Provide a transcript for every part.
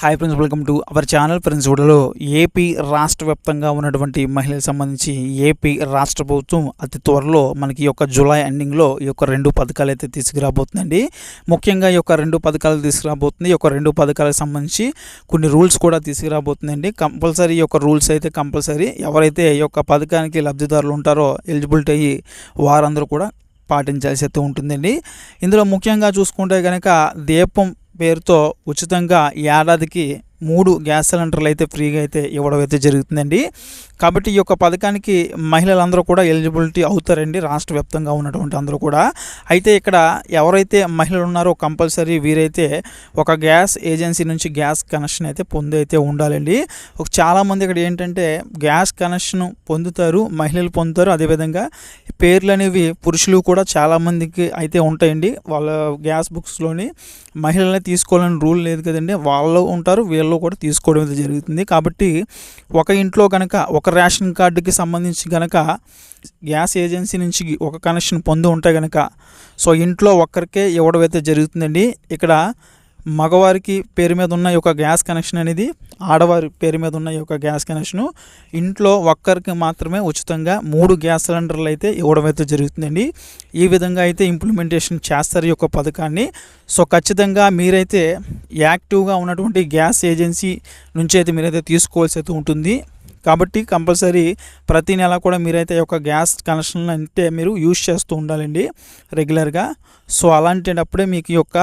Hi friends welcome to our channel friends వీడియోలో AP రాష్ట్ర వ్యాప్తంగా ఉన్నటువంటి మహిళలకు సంబంధించి ఏపీ రాష్ట్ర ప్రభుత్వం అతి త్వరలో మనకి యొక్క జూలై ఎండింగ్లో ఈ యొక్క రెండు పథకాలు అయితే తీసుకురాబోతుందండి. ముఖ్యంగా ఈ యొక్క రెండు పథకాలు తీసుకురాబోతుంది. ఈ యొక్క రెండు పథకాలకు సంబంధించి కొన్ని రూల్స్ కూడా తీసుకురాబోతుందండి. కంపల్సరీ ఈ యొక్క రూల్స్ అయితే కంపల్సరీ. ఎవరైతే ఈ యొక్క పథకానికి లబ్ధిదారులు ఉంటారో ఎలిజిబిలిటీ అయ్యి వారందరూ కూడా పాటించాల్సి అయితే ఉంటుందండి. ఇందులో ముఖ్యంగా చూసుకుంటే కనుక దీపం పేరుతో ఉచితంగా ఏడాదికి మూడు గ్యాస్ సిలిండర్లు అయితే ఫ్రీగా అయితే ఇవ్వడం అయితే జరుగుతుందండి. కాబట్టి ఈ యొక్క పథకానికి మహిళలందరూ కూడా ఎలిజిబిలిటీ అవుతారండి రాష్ట్ర వ్యాప్తంగా ఉన్నటువంటి అందరూ కూడా. అయితే ఇక్కడ ఎవరైతే మహిళలు ఉన్నారో కంపల్సరీ వీరైతే ఒక గ్యాస్ ఏజెన్సీ నుంచి గ్యాస్ కనెక్షన్ అయితే పొంది అయితే ఉండాలండి. ఒక చాలామంది ఇక్కడ ఏంటంటే గ్యాస్ కనెక్షన్ పొందుతారు మహిళలు పొందుతారు. అదేవిధంగా పేర్లు అనేవి పురుషులు కూడా చాలామందికి అయితే ఉంటాయండి. వాళ్ళ గ్యాస్ బుక్స్లోని మహిళలనే తీసుకోవాలని రూల్ లేదు కదండి. వాళ్ళు ఉంటారు వీళ్ళు కూడా తీసుకోవడం అయితే జరుగుతుంది. కాబట్టి ఒక ఇంట్లో కనుక ఒక రేషన్ కార్డుకి సంబంధించి కనుక గ్యాస్ ఏజెన్సీ నుంచి ఒక కనెక్షన్ పొంది ఉంటే కనుక సో ఇంట్లో ఒక్కరికే ఇవ్వడం అయితే జరుగుతుందండి. ఇక్కడ మగవారికి పేరు మీద ఉన్న యొక్క గ్యాస్ కనెక్షన్ అనేది ఆడవారి పేరు మీద ఉన్న ఈ యొక్క గ్యాస్ కనెక్షను ఇంట్లో ఒక్కరికి మాత్రమే ఉచితంగా మూడు గ్యాస్ సిలిండర్లు అయితే ఇవ్వడం అయితే జరుగుతుందండి. ఈ విధంగా అయితే ఇంప్లిమెంటేషన్ చేస్తారు ఈ యొక్క పథకాన్ని. సో ఖచ్చితంగా మీరైతే యాక్టివ్గా ఉన్నటువంటి గ్యాస్ ఏజెన్సీ నుంచి అయితే మీరైతే తీసుకోవాల్సి అయితే ఉంటుంది. కాబట్టి కంపల్సరీ ప్రతి నెల కూడా మీరైతే ఈ యొక్క గ్యాస్ కనెక్షన్ అంటే మీరు యూజ్ చేస్తూ ఉండాలండి రెగ్యులర్గా. సో అలాంటిటప్పుడే మీకు యొక్క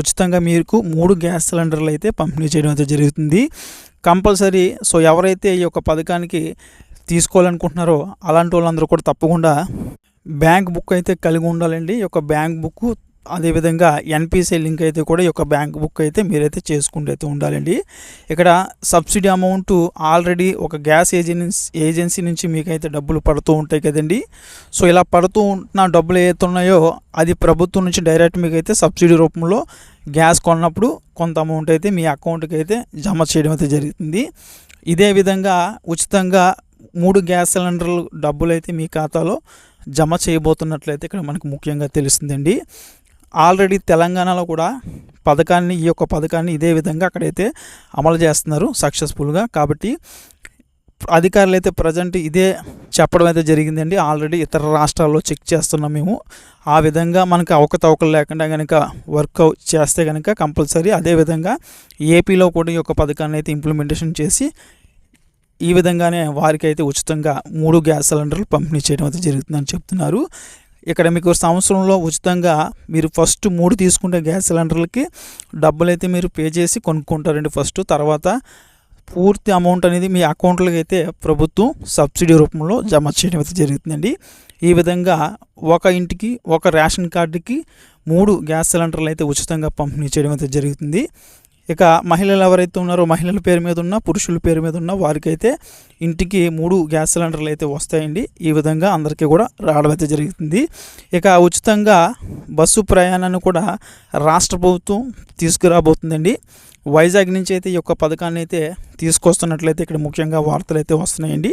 ఉచితంగా మీకు మూడు గ్యాస్ సిలిండర్లు అయితే పంపిణీ చేయడం అయితే జరుగుతుంది. కంపల్సరీ సో ఎవరైతే ఈ యొక్క పథకానికి తీసుకోవాలనుకుంటున్నారో అలాంటి వాళ్ళందరూ కూడా తప్పకుండా బ్యాంక్ బుక్ అయితే కలిగి ఉండాలండి. ఈ యొక్క బ్యాంక్ బుక్ అదేవిధంగా ఎన్పిసి లింక్ అయితే కూడా ఈ యొక్క బ్యాంక్ బుక్ అయితే మీరైతే చేసుకుంటూ అయితే ఉండాలండి. ఇక్కడ సబ్సిడీ అమౌంట్ ఆల్రెడీ ఒక గ్యాస్ ఏజెన్సీ ఏజెన్సీ నుంచి మీకైతే డబ్బులు పడుతూ ఉంటాయి కదండి. సో ఇలా పడుతూ ఉన్న డబ్బులు ఏవైతే ఉన్నాయో అది ప్రభుత్వం నుంచి డైరెక్ట్ మీకైతే సబ్సిడీ రూపంలో గ్యాస్ కొన్నప్పుడు కొంత అమౌంట్ అయితే మీ అకౌంట్కి అయితే జమ చేయడం అయితే జరుగుతుంది. ఇదే విధంగా ఉచితంగా మూడు గ్యాస్ సిలిండర్లు డబ్బులు అయితే మీ ఖాతాలో జమ చేయబోతున్నట్లయితే ఇక్కడ మనకు ముఖ్యంగా తెలుస్తుందండి. ఆల్రెడీ తెలంగాణలో కూడా పథకాన్ని ఈ యొక్క పథకాన్ని ఇదే విధంగా అక్కడైతే అమలు చేస్తున్నారు సక్సెస్ఫుల్గా. కాబట్టి అధికారులు అయితే ప్రజెంట్ ఇదే చెప్పడం అయితే జరిగిందండి. ఆల్రెడీ ఇతర రాష్ట్రాల్లో చెక్ చేస్తున్నాం మేము. ఆ విధంగా మనకు అవకతవకలు లేకుండా కనుక వర్క్ చేస్తే కనుక కంపల్సరీ అదేవిధంగా ఏపీలో కూడా ఈ యొక్క పథకాన్ని అయితే ఇంప్లిమెంటేషన్ చేసి ఈ విధంగానే వారికైతే ఉచితంగా మూడు గ్యాస్ సిలిండర్లు పంపిణీ చేయడం అయితే జరుగుతుందని చెప్తున్నారు. ఇక్కడ మీకు సంవత్సరంలో ఉచితంగా మీరు ఫస్ట్ మూడు తీసుకుంటే గ్యాస్ సిలిండర్లకి డబ్బులు అయితే మీరు పే చేసి కొనుక్కుంటారండి ఫస్ట్. తర్వాత పూర్తి అమౌంట్ అనేది మీ అకౌంట్లోకి అయితే ప్రభుత్వం సబ్సిడీ రూపంలో జమ చేయడం అయితే జరుగుతుందండి. ఈ విధంగా ఒక ఇంటికి ఒక రేషన్ కార్డుకి మూడు గ్యాస్ సిలిండర్లు అయితే ఉచితంగా పంపిణీ చేయడం అయితే జరుగుతుంది. ఇక మహిళలు ఎవరైతే ఉన్నారో మహిళల పేరు మీద ఉన్న పురుషుల పేరు మీద ఉన్న వారికైతే ఇంటికి మూడు గ్యాస్ సిలిండర్లు అయితే వస్తాయండి. ఈ విధంగా అందరికీ కూడా రావడం అయితే జరుగుతుంది. ఇక ఉచితంగా బస్సు ప్రయాణాన్ని కూడా రాష్ట్ర ప్రభుత్వం తీసుకురాబోతుందండి. వైజాగ్ నుంచి అయితే ఈ యొక్క పథకాన్ని అయితే తీసుకొస్తున్నట్లయితే ఇక్కడ ముఖ్యంగా వార్తలు అయితే వస్తున్నాయండి.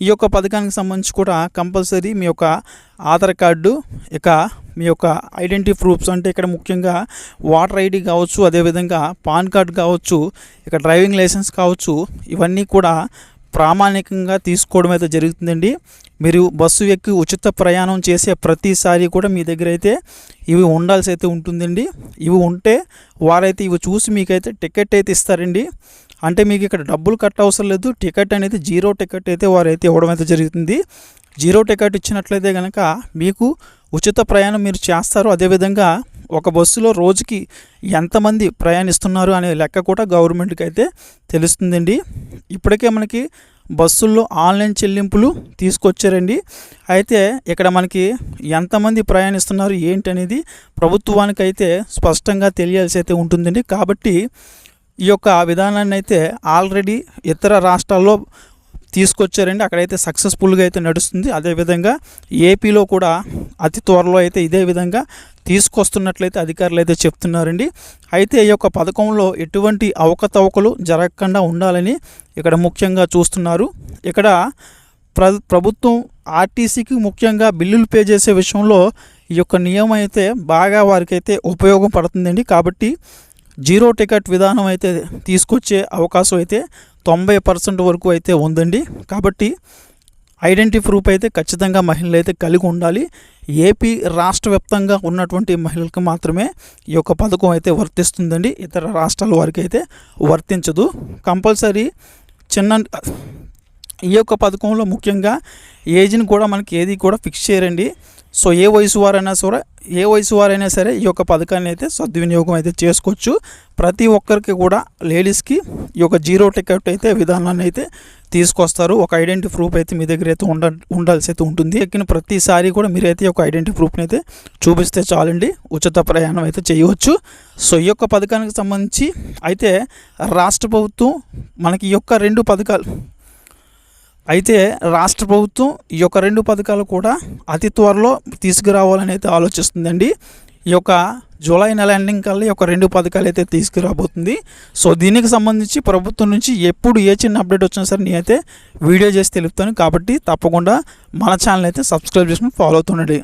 ఈ యొక్క పథకానికి సంబంధించి కూడా కంపల్సరీ మీ యొక్క ఆధార్ కార్డు ఇక మీ యొక్క ఐడెంటిటీ ప్రూఫ్స్ అంటే ఇక్కడ ముఖ్యంగా వాటర్ ఐడి కావచ్చు అదేవిధంగా పాన్ కార్డ్ కావచ్చు ఇక డ్రైవింగ్ లైసెన్స్ కావచ్చు ఇవన్నీ కూడా ప్రామాణికంగా తీసుకోవడం అయితే జరుగుతుందండి. మీరు బస్సు ఎక్కి ఉచిత ప్రయాణం చేసే ప్రతిసారి కూడా మీ దగ్గర అయితే ఇవి ఉండాల్సి అయితే ఉంటుందండి. ఇవి ఉంటే వారైతే ఇవి చూసి మీకైతే టికెట్ అయితే ఇస్తారండి. అంటే మీకు ఇక్కడ డబ్బులు కట్ట అవసరం లేదు. టికెట్ అనేది జీరో టికెట్ అయితే వారైతే ఇవ్వడం అయితే జరుగుతుంది. జీరో టికెట్ ఇచ్చినట్లయితే కనుక మీకు ఉచిత ప్రయాణం మీరు చేస్తారు అదేవిధంగా ఒక బస్సులో రోజుకి ఎంతమంది ప్రయాణిస్తున్నారు అనే లెక్క కూడా గవర్నమెంట్కి అయితే తెలుస్తుందండి. ఇప్పటికే మనకి బస్సుల్లో ఆన్లైన్ చెల్లింపులు తీసుకొచ్చారండి. అయితే ఇక్కడ మనకి ఎంతమంది ప్రయాణిస్తున్నారు ఏంటి అనేది ప్రభుత్వానికి అయితే స్పష్టంగా తెలియాల్సి అయితే ఉంటుందండి. కాబట్టి ఈ యొక్క విధానాన్ని అయితే ఆల్రెడీ ఇతర రాష్ట్రాల్లో తీసుకొచ్చారండి. అక్కడైతే సక్సెస్ఫుల్గా అయితే నడుస్తుంది. అదేవిధంగా ఏపీలో కూడా అతి త్వరలో అయితే ఇదే విధంగా తీసుకొస్తున్నట్లయితే అధికారులు అయితే చెప్తున్నారండి. అయితే ఈ యొక్క పథకంలో ఎటువంటి అవకతవకలు జరగకుండా ఉండాలని ఇక్కడ ముఖ్యంగా చూస్తున్నారు. ఇక్కడ ప్ర ప్రభుత్వం ఆర్టీసీకి ముఖ్యంగా బిల్లులు పే చేసే విషయంలో ఈ యొక్క నియమం అయితే బాగా వారికైతే ఉపయోగపడుతుందండి కాబట్టి జీరో టికెట్ విధానం అయితే తీసుకొచ్చే అవకాశం అయితే తొంభై పర్సెంట్ వరకు అయితే ఉందండి. కాబట్టి ఐడెంటిటీ ప్రూఫ్ అయితే ఖచ్చితంగా మహిళలు అయితే కలిగి ఉండాలి. ఏపీ రాష్ట్ర వ్యాప్తంగా ఉన్నటువంటి మహిళలకు మాత్రమే ఈ యొక్క పథకం అయితే వర్తిస్తుందండి. ఇతర రాష్ట్రాల వారికి అయితే వర్తించదు. కంపల్సరీ చిన్న ఈ యొక్క పథకంలో ముఖ్యంగా ఏజ్ని కూడా మనకి ఏది కూడా ఫిక్స్ చేయరండి. సో ఏ వయసు వారైనా సరే ఏ వయసు వారైనా సరే ఈ యొక్క పథకాన్ని అయితే సద్వినియోగం అయితే చేసుకోవచ్చు. ప్రతి ఒక్కరికి కూడా లేడీస్కి ఈ యొక్క జీరో టికెట్ అయితే విధానాన్ని అయితే తీసుకొస్తారు. ఒక ఐడెంటిటీ ప్రూఫ్ అయితే మీ దగ్గర అయితే ఉండ ఉండాల్సి అయితే ఉంటుంది. ఎక్కిన ప్రతిసారి కూడా మీరైతే ఒక ఐడెంటిటీ ప్రూఫ్ని అయితే చూపిస్తే చాలండి. ఉచిత ప్రయాణం అయితే చేయవచ్చు. సో ఈ యొక్క పథకానికి సంబంధించి అయితే రాష్ట్ర ప్రభుత్వం మనకి ఈ యొక్క రెండు పథకాలు అయితే రాష్ట్ర ప్రభుత్వం ఈ యొక్క రెండు పథకాలు కూడా అతి త్వరలో తీసుకురావాలని అయితే ఆలోచిస్తుందండి. ఈ యొక్క జూలై నెల ఎండింగ్ కల్లా ఈ యొక్క రెండు పథకాలు అయితే తీసుకురాబోతుంది. సో దీనికి సంబంధించి ప్రభుత్వం నుంచి ఎప్పుడు ఏ చిన్న అప్డేట్ వచ్చినా సరే నేనైతే వీడియో చేసి తెలుపుతాను. కాబట్టి తప్పకుండా మన ఛానల్ అయితే సబ్స్క్రైబ్ చేసుకుని ఫాలో అవుతుండండి.